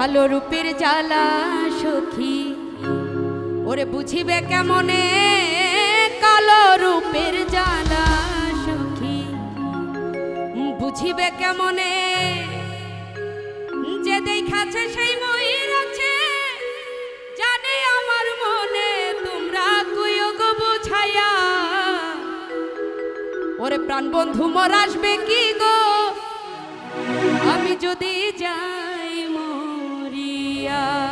কালো রূপের জ্বালা সখী। ওরে বুঝিবে কেমনে? কালো রূপের জ্বালা সখী। বুঝিবে কেমনে? যে দেখাছে সেই ময়ূর আছে। জানে আমার মনে, তোমরা কুয়োগ বুঝাইয়া। ওরে প্রাণ বন্ধু মর আসবে কি গো? আমি যদি যাই Maria.